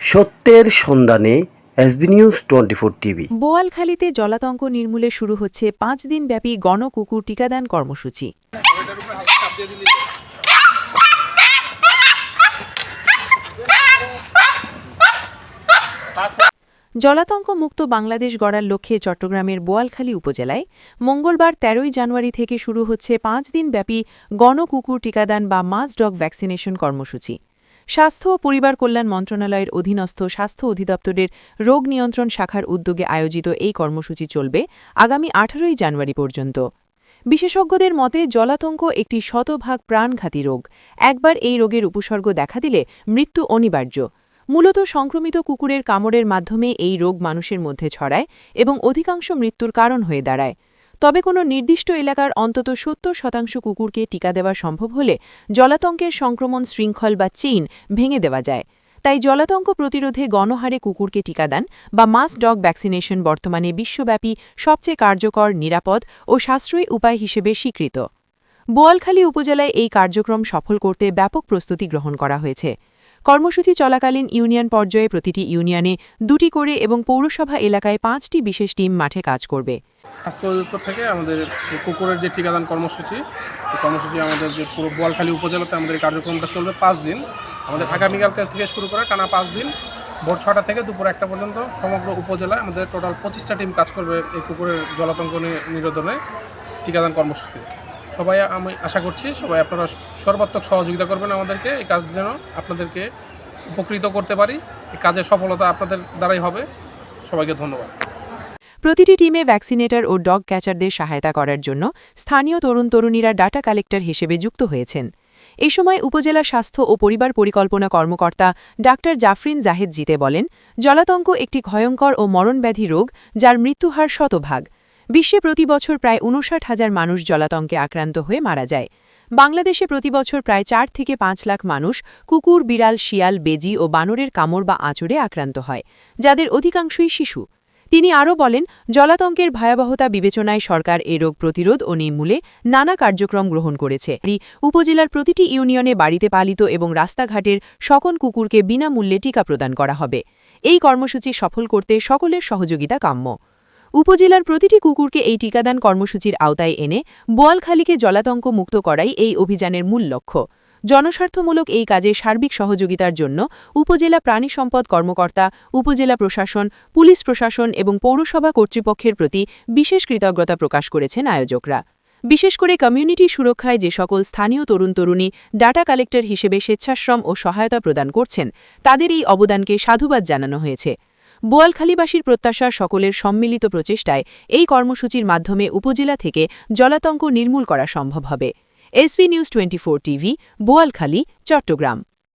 সত্যের সন্ধানে SB news twenty four TV. বোয়ালখালীতে জলাতঙ্ক নির্মূলে শুরু হচ্ছে পাঁচ দিন দিনব্যাপী গণকুকুর টিকাদান কর্মসূচি। জলাতঙ্ক মুক্ত বাংলাদেশ গড়ার লক্ষ্যে চট্টগ্রামের বোয়ালখালী উপজেলায় মঙ্গলবার তেরোই জানুয়ারি থেকে শুরু হচ্ছে পাঁচ দিনব্যাপী গণকুকুর টিকাদান বা মাস ডগ ভ্যাকসিনেশন কর্মসূচি। স্বাস্থ্য ও পরিবার কল্যাণ মন্ত্রণালয়ের অধীনস্থ স্বাস্থ্য অধিদপ্তরের রোগ নিয়ন্ত্রণ শাখার উদ্যোগে আয়োজিত এই কর্মসূচি চলবে আগামী আঠারোই জানুয়ারি পর্যন্ত। বিশেষজ্ঞদের মতে জলাতঙ্ক একটি শতভাগ প্রাণঘাতী রোগ। একবার এই রোগের উপসর্গ দেখা দিলে মৃত্যু অনিবার্য। মূলত সংক্রমিত কুকুরের কামড়ের মাধ্যমে এই রোগ মানুষের মধ্যে ছড়ায় এবং অধিকাংশ মৃত্যুর কারণ হয়ে দাঁড়ায়। তবে কোনো নির্দিষ্ট এলাকার অন্তত সত্তর শতাংশ কুকুরকে টিকা দেওয়া সম্ভব হলে জলাতঙ্কের সংক্রমণ শৃঙ্খল বা চেইন ভেঙে দেওয়া যায়। তাই জলাতঙ্ক প্রতিরোধে গণহারে কুকুরকে টিকাদান বা মাস ডগ ভ্যাকসিনেশন বর্তমানে বিশ্বব্যাপী সবচেয়ে কার্যকর, নিরাপদ ও সাশ্রয়ী উপায় হিসেবে স্বীকৃত। বোয়ালখালী উপজেলায় এই কার্যক্রম সফল করতে ব্যাপক প্রস্তুতি গ্রহণ করা হয়েছে। কর্মসূচি চলাকালীন ইউনিয়ন পর্যায়ে প্রতিটি ইউনিয়নে দুটি করে এবং পৌরসভা এলাকায় পাঁচটি বিশেষ টিম মাঠে কাজ করবে। স্বাস্থ্য থেকে আমাদের কুকুরের যে টিকাদান কর্মসূচি কর্মসূচি আমাদের যে পুরো বোয়ালখালী উপজেলাতে আমাদের কার্যক্রমটা চলবে পাঁচ দিন। আমাদের আগামীকাল থেকে শুরু করে টানা পাঁচ দিন, ভোর ছটা থেকে দুপুর একটা পর্যন্ত সমগ্র উপজেলায় আমাদের টোটাল পঁচিশটা টিম কাজ করবে এই কুকুরের জলাতঙ্ক নিরোধনে টিকাদান কর্মসূচি। সবাই আমি আশা করছি সবাই আপনারা সর্বাত্মক সহযোগিতা করবেন আমাদেরকে, এই কাজ যেন আপনাদেরকে উপকৃত করতে পারি, এই কাজের সফলতা আপনাদের দ্বারাই হবে। সবাইকে ধন্যবাদ। প্রতিটি টিমে ভ্যাকসিনেটর ও ডগ ক্যাচারদের সহায়তা করার জন্য স্থানীয় তরুণ তরুণীরা ডাটা কালেক্টর হিসেবে যুক্ত হয়েছেন। এ সময় উপজেলা স্বাস্থ্য ও পরিবার পরিকল্পনা কর্মকর্তা ডাক্তার জাফরিন জাহেদ জিতে বলেন, জলাতঙ্ক একটি ভয়ঙ্কর ও মরণব্যাধি রোগ যার মৃত্যুহার শতভাগ। বিশ্বে প্রতি বছর প্রায় উনষাট হাজার মানুষ জলাতঙ্কে আক্রান্ত হয়ে মারা যায়। বাংলাদেশে প্রতিবছর প্রায় চার থেকে পাঁচ লাখ মানুষ কুকুর, বিড়াল, শিয়াল, বেজি ও বানরের কামড় বা আঁচড়ে আক্রান্ত হয়, যাদের অধিকাংশই শিশু। তিনি আরও বলেন, জলাতঙ্কের ভয়াবহতা বিবেচনায় সরকার এ রোগ প্রতিরোধ ও নির্মূলে নানা কার্যক্রম গ্রহণ করেছে। উপজেলার প্রতিটি ইউনিয়নে বাড়িতে পালিত এবং রাস্তাঘাটের সকল কুকুরকে বিনামূল্যে টিকা প্রদান করা হবে। এই কর্মসূচি সফল করতে সকলের সহযোগিতা কাম্য। উপজেলার প্রতিটি কুকুরকে এই টিকাদান কর্মসূচির আওতায় এনে বোয়ালখালীকে জলাতঙ্ক মুক্ত করাই এই অভিযানের মূল লক্ষ্য। জনস্বার্থমূলক এই কাজে সার্বিক সহযোগিতার জন্য উপজেলা প্রাণী সম্পদ কর্মকর্তা, উপজেলা প্রশাসন, পুলিশ প্রশাসন এবং পৌরসভা কর্তৃপক্ষের প্রতি বিশেষ কৃতজ্ঞতা প্রকাশ করেছেন আয়োজকরা। বিশেষ করে কমিউনিটি সুরক্ষায় যে সকল স্থানীয় তরুণ তরুণী ডাটা কালেক্টর হিসেবে স্বেচ্ছাশ্রম ও সহায়তা প্রদান করছেন, তাদের এই অবদানকে সাধুবাদ জানানো হয়েছে। বোয়ালখালীবাসীর প্রত্যাশা সকলের সম্মিলিত প্রচেষ্টায় এই কর্মসূচির মাধ্যমে উপজেলা থেকে জলাতঙ্ক নির্মূল করা সম্ভব হবে। SB news twenty TV, Boalkhali, Chattogram.